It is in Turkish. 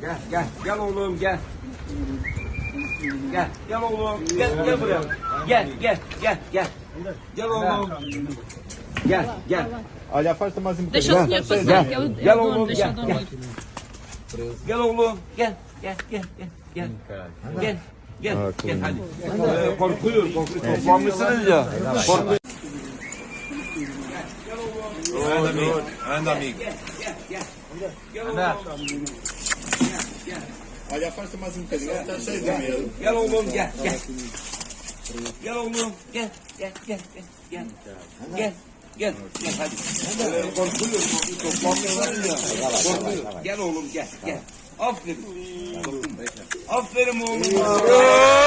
Gel gel gel oğlum gel. Gel gel oğlum gel gel buraya. Gel gel gel gel. Gel oğlum. Gel gel. Mais um bocadinho. Deixa o senhor passar, que é o, é Gel oğlum gel dono gel. Gel oğlum gel gel gel gel gel. Gel. Gel, gel hadi. Ee, korkuyor, korkuyor. Toplanmışsınız ya. Korkuyor. Amigo. Gel, gel, gel. Gel oğlum. Olha, afasta mais bocadinho. Está cheio de medo. Gel oğlum gel, gel. Gel oğlum gel, gel, gel, gel, gel. Gel. Gel, gel hadi. Ee, korkuyor, korkuyor. Toplanmışsınız ya. Korkuyor. Gel oğlum gel, gel. Aferin. Aferin oğlum.